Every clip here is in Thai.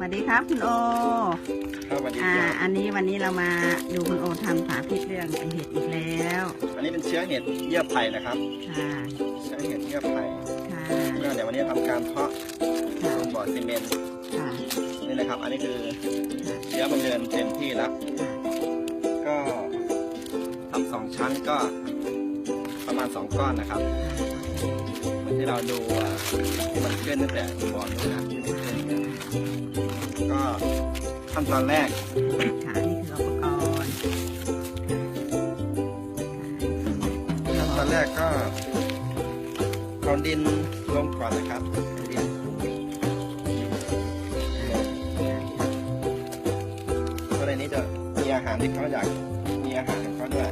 สวัสดีครับคุณโอครับสวัสดีอ่าครับอันนี้วันนี้เรามาดูคุณโอทำสาธิตเรื่องไอเห็ดอีกแล้วอันนี้เป็นเชื้อเห็ดเยื่อไผ่นะครับ ค่ะเชื้อเห็ดเยื่อไผ่ค่ะก็เดี๋ยววันนี้ทำการเพาะค่ะลงบ่อซีเมนต์ค่ะนี่นะครับ อันนี้คือเชื้อมันเดินเต็มที่แล้ว ก็ทำสองชั้นก็ประมาณสองก้อนนะครับเหมือนที่เราดูอะที่มันขึ้นตั้งแต่บ่อนู้นนะที่มันขึ้น ก็ขั้นตอนแรกค่ะนี่คืออุปกรณ์ขั้นตอนแรกก็เอาดินลงก่อนนะครับดินเพราะในนี้จะมีอาหารที่เขาอยากมีอาหารของเขาด้วย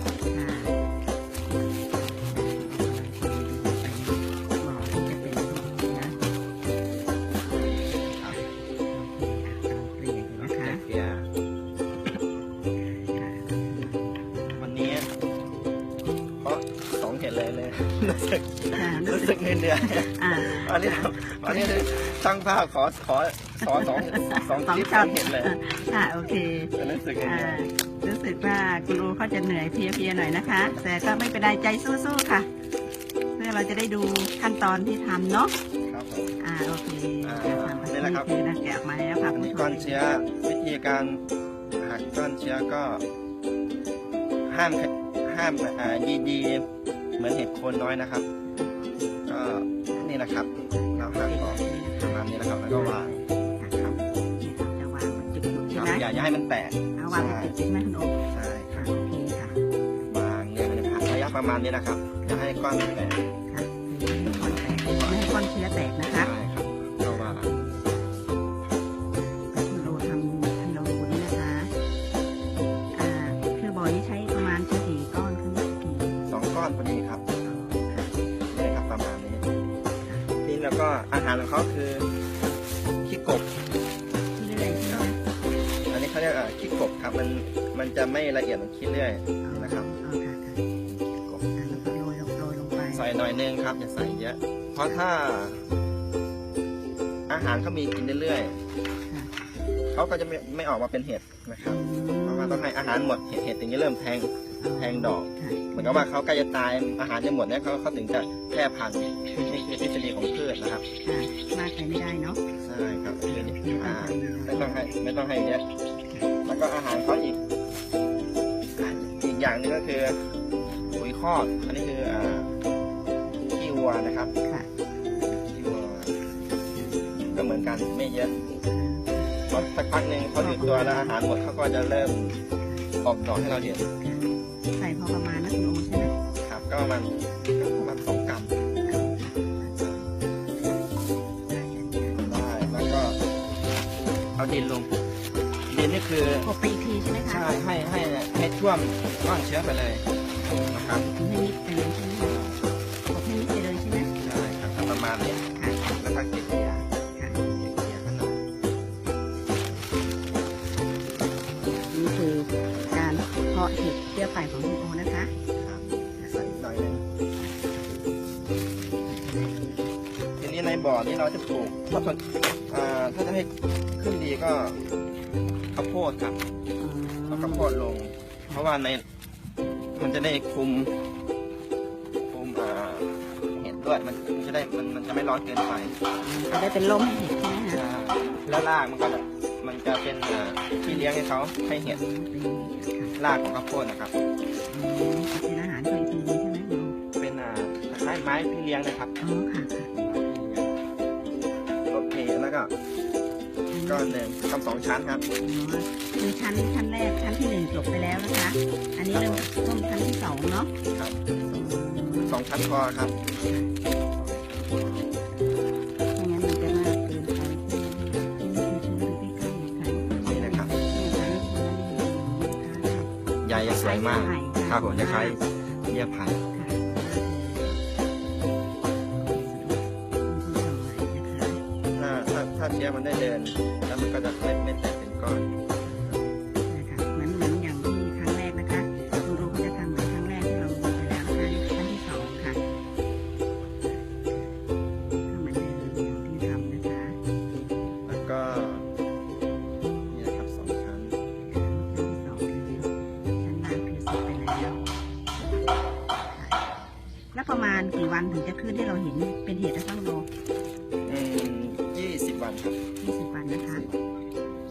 เห็ดเลยเลยรู้สึกค่ะรู้สึกเงินเดือนอ่าวันนี้วันนี้ช่างภาพขอขอขอสองสองสองคลิปช็อตเห็นเลยค่ะโอเครู้สึกเงินอ่าเดือนรู้สึกว่าคุณโอเขาจะเหนื่อยเพลียๆหน่อยนะคะ แต่ก็ไม่เป็นไรใจสู้ๆค่ะ เพื่อเราจะได้ดูขั้นตอนที่ทำเนาะครับผมอ่าโอเคอ่าทำนี่แหละครับคือนะแกะออกมาแล้วค่ะอันคุณนี้ผู้ชก้อนมเชื้อวิธีการหักก้อนเชื้อก็ห้ามห้ามอ่ายีดี เหมือนเห็ดโคนน้อยนะครับ ก็นี่นะครับเราหักออกประมาณนี้นะครับแล้วก็วางครับนี่เราจะวางเป็นจุดๆคใช่รับไหมอย่าอย่าให้มันแตกเอาวางเป็นจุดใช่ไหมคุณโอใช่คอ่ารับโอเคค่ะวางเนี่ยมันจะหักระยะประมาณนี้นะครับอย่าให้ก้อนมันแตกค่ะไม่ให้ก้อนแตกไม่ให้ก้อนเชื้อแตกนะคะาขี้กบครับ มันมันจะไม่ละเอียดเหมือนขี้เลื่อยนะครับเอาค่ะค่ะอ่าแล้วก็โรยลงโรยลงไปใส่หน่อยนึงครับอย่าใส่เยอะ เพราะถ้า อาหารเขามีกินเรื่อยๆเขาก็จะไม่ไม่ออกมาเป็นเห็ดนะครับเพราะว่าต้องให้อาหารหมดเห็ดเห็ดถึงจะเริ่มแทงแทงดอกค่ะเหมือนกับว่าเขาใกล้จะตายอาหารจะหมดเนี่ยเขาเขาถึงจะแพร่พันธุ์นี่คือทฤษฎีของพืชนะครับค่ะมากไปไม่ได้เนาะใช่ครับคือไม่อ่าต้องไปไม่ต้องให้ไม่ต้องให้เยอะ แล้วก็อาหารเขาอีกอ่าอีกอย่างหนึงก็คือปุ๋ยคอกอันนี้คืออ่าขี้วัวนะครับค่ะ ขี้วัวก็เหมือนกันไม่เยอะพอสักพักหนึ่งเขาอยู่ตัวแล้วอาหารหมดเขาก็จะเริ่มออกดอกให้เราเห็นใส่พอประมาณนะคุณโอใช่ไหมครับ ก็ประมันประมาณสองกรัมได้แล้วก็เอาดินลงดิ นนี่คือกบไปอีกทีใช่ไหมคะใช่ให้ให้ให้ท่วมก้อนเชื้อไปเลยนะครับให้มิดไปเลยใช่ไหมกบให้มิดไปเลยใช่ไหมใช่ครับประมาณนี้ค่ะแล้วก็เกลี่ยค่ะเกลี่ยขนมนี่คือการเพาะเห็ดเตี้ยไผ่ของคุณโอนะคะครับใส่หน่อยหนึงทีนี้ในบ่อนี้เราจะปลูกถ้าคนอ่าถ้าจะให้ขึ้นดีก็ข้าวโพดครับเอาข้าวโพดลง เพราะว่าในมันจะได้คุมคุมอ่าเห็ดด้วยมันมันจะได้มันมันจะไม่ร้อนเกินไปจะได้เป็นลมให้เห็ดใช่ไหมคะใช่แล้วรากมันก็จะมันจะเป็นอ่าที่เลี้ยงให้เขาให้เห็ดเป็นค่ะรากของข้าวโพดนะครับอืมเป็นอาหารเคยกินใช่ไหมคุณโอเป็นอ่าคล้ายๆไม้พี่เลี้ยงนะครับ อ๋อค่ะค่ะโอเคแล้วก็ ก้อนหนึ่งทำสองชั้นครับอ๋อคือชั้นชั้นแรกชั้นที่หนึ่งจบไปแล้วนะคะ อันนี้เริ่มต้นชั้นที่สองเนาะครับอืมสองชั้นพอครับไม่งั้นมันจะมากเกินไปนี่คือชั้นที่ใกล้ๆค่ะนี่นะครับนี่ค่ะใยจะสวยมากครับผมจะคล้ายเยี่ยไผ่ถ้ เชื้อมันได้เดิน แล้วมันก็จะไม่ไม่แตกเป็นก้อนเหมือนอย่างที่ครั้งแรกนะคะคุณครูก็จะทำเหมืครั้งแรกที่เรไปแล้วนะคะขั้นที่สองค่ะเหมือนเดิมอย่างที่ทำนะคะแล้วก็เนี่ยครับสองชั้น ขั้นที่สองคือชั้นลางคือเสร็ไปแล้วะแล้ประมาณกี่วันถึงจะขึ้นที่เราเห็นเป็นเห็ดนะคะคุณครู วันครับยี่สิบวันนะคะ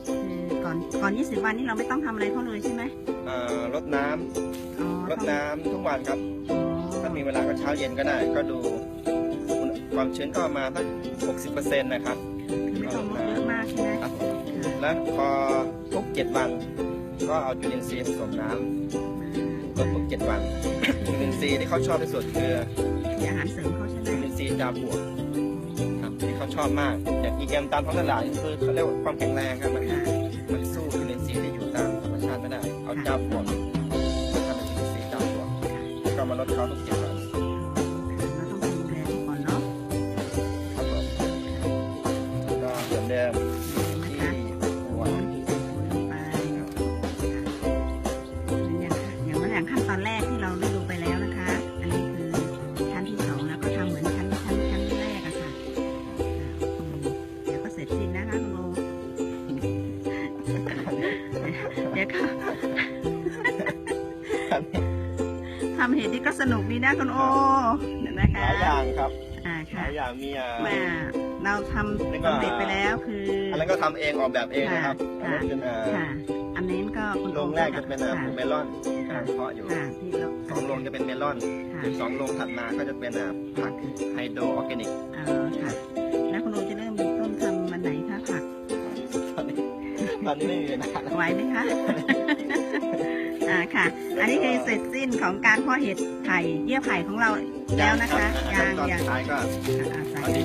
คือก่อนก่อนยี่สิบวันนี่เราไม่ต้องทำอะไรเขาเลยใช่ไหมเอ่อรดน้ำอ๋อรดน้ำทุกวันครับ ถ้ามีเวลาก็เช้าเย็นก็ได้ ก็ดูความชื้นก็ประมาณสักหกสิบเปอร์เซ็นต์นะครับคือไม่ต้องลดเยอะมากใช่ไหมครับผมค่ะ แล้วพอทุกเจ็ดวัน ก็เอาจุลินทรีย์ผสมน้ำลดทุกเจ็ดวัน จุลินทรีย์ที่เขาชอบที่สุดคือ มีอาหารเสริมเขาใช่ไหมจุลินทรีย์ดาวบวกครับที่เขา ชอบมาก อย่างอีเอ็มตามท้องตลาดคือเขาเรียกว่าความแข็งแรงครับมันค่ะมันสู้จุลินทรีย์ที่อยู่ตามธรรมชาติไม่ได้ เอาดาวบวกมาทำเป็นจุลินทรีย์ดาวบวกก็มาลดเขาทุกเจ็ดวัน เราต้องดูแลก่อนเนาะครับผมก็เหมือนเดิม ทำเห็ดนี่ก็สนุกดีนะคุณโอนะหคะลายอย่างครับอ่าหค่ะลายอย่างมีอ่ามาเราทำสำเร็จไปแล้วคือ อันนั้นก็ทำเองออกแบบเองนะครับอันค่ะนั้นเป็นอ่าค่ะ อันนี้ก็คุณโรงแรกจะเป็นอ่าค่ะ ปลูกเมลอนกำลังเพาะอยู่ค่ะที่เราสองโรงจะเป็นเมลอนค่ะสองโรงถัดมาก็จะเป็นอ่าผักไฮโดรออร์แกนิกเออค่ะ แล้วคุณโอจะเริ่มต้นทำวันไหนคะผักตอนนี้ตอนนี้ไม่มีเวลาแล้วไหวไหมคะ อ่าค่ะ อันนี้คือเสร็จสิ้นของการเพาะเห็ดไข่เยื่อไผ่ของเราแล้วนะคะยัยางงตอนยางสุดท้ายก็อ่าใส่ไปเลย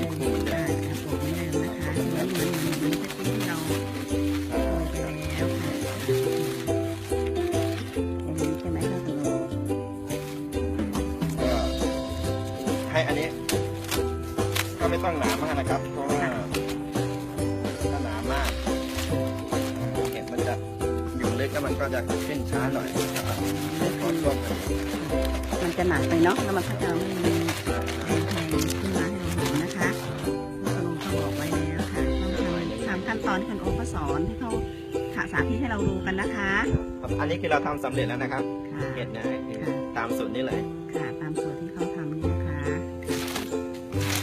อ่าอ่าปลูกเหมือนเดิมนะคะเหมือนเหมือนเหมือนเหมือนที่เราอ่าไปแล้วค่ะอย่างนี้ใช่ไหมคะคุณโอก็ให้อันนี้ ก็ไม่ต้องหนามากนะครับเพราะว่า แล้วมันก็จะขึ้นช้าหน่อยนะครับเพราะช่วงนี้มันจะหนักไปเนาะแล้วมันก็จะไม่มีแพงขึ้นมาให้เราเห็นนะคะคุณโอเขาบอกไว้แล้วค่ะต้องทำตามขั้นตอนที่คุณโอเขาสอนที่เขาสาธิตให้เราดูกันนะคะครับอันนี้คือเราทำสำเร็จแล้วนะครับค่ะเห็ดเนี่ยคือตามสูตรนี้เลยค่ะตามสูตรที่เขาทำนี่นะคะค่ะ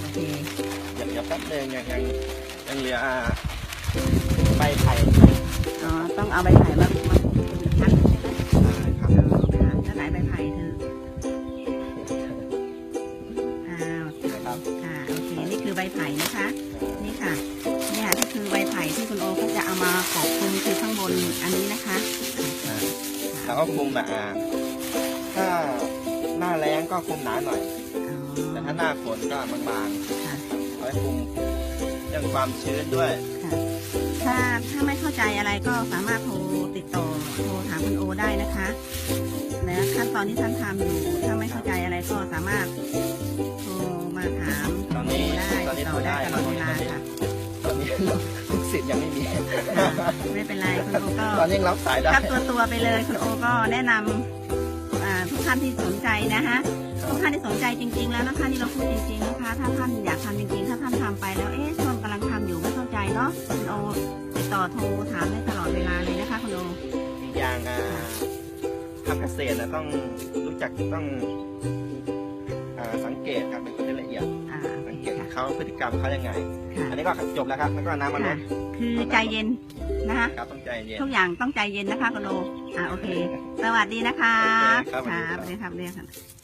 โอเคเดี๋ยวเดี๋ยวแป๊บนึงยังยังยังเหลืออ่าใบไผ่ อ๋อต้องเอาใบไผ่มามา เป็นอีกชั้นหนึ่งใช่ไหมอ่าครับเอาค่ะถ้าไหนใบไผ่เธออ้าวนะครับค่ะโอเคนี่คือใบไผ่นะคะ นี่ค่ะนี่ค่ะนี่คือใบไผ่ที่คุณโอก็จะเอามาปกคลุมคือข้างบนอันนี้นะคะอ่าแล้วก็คุมแบบอ่าถ้าหน้าแล้งก็คุมหนาหน่อยอ๋อแต่ถ้าหน้าฝนก็บางค่ะๆเอาไว้คุมเรื่องความชื้นด้วยค่ะถ้าถ้าไม่เข้าใจอะไรก็สามารถโทร ติดต่อโทรถามคุณโอได้นะคะ และขั้นตอนที่ท่านทำอยู่ถ้าไม่เข้าใจอะไรก็สามารถโทรมาถามตอนนี้ได้ตอนตินี้ดต่โทอรได้ได้ตลอดเวลาค่ะตอนนี้ลูกศิษย์ยังไม่มีค่ะไม่เป็นไรคุณโอก็ตอนนี้ยังรับสายได้ทักตัวตัวๆไปเลยคุณโอก็แนะนำอ่าทุกท่านที่สนใจนะฮะทุกท่านที่สนใจจริง ๆ แล้วนะคะที่เราพูดจริงๆนะคะ ถ้าท่านอยากทำจริงๆ ถ้าท่านทำไปแล้วเอ๊ะช่วงกำลังทำอยู่ไม่เข้าใจเนาะคุณโอ ติดต่อโทรถามได้ตลอดเวลาเลยนะคะคุณโออีกอย่างอ่าทำเกษตรนะต้องรู้จักต้องอ่าสังเกตครับเป็นคนที่ละเอียดอ่าสังเกตค่ะเขาพฤติกรรมเขายังไง ค่ะอันนี้ก็จบแล้วครับแล้วก็น้ำมันลค่ะดคือใจเย็นนะคะ ครับต้องใจเย็น ทุกอย่างต้องใจเย็นนะคะคุณโออ่าโอเค สวัสดีนะคะครับสวัสดีครับ สวัสดีครับเรียกค่ะ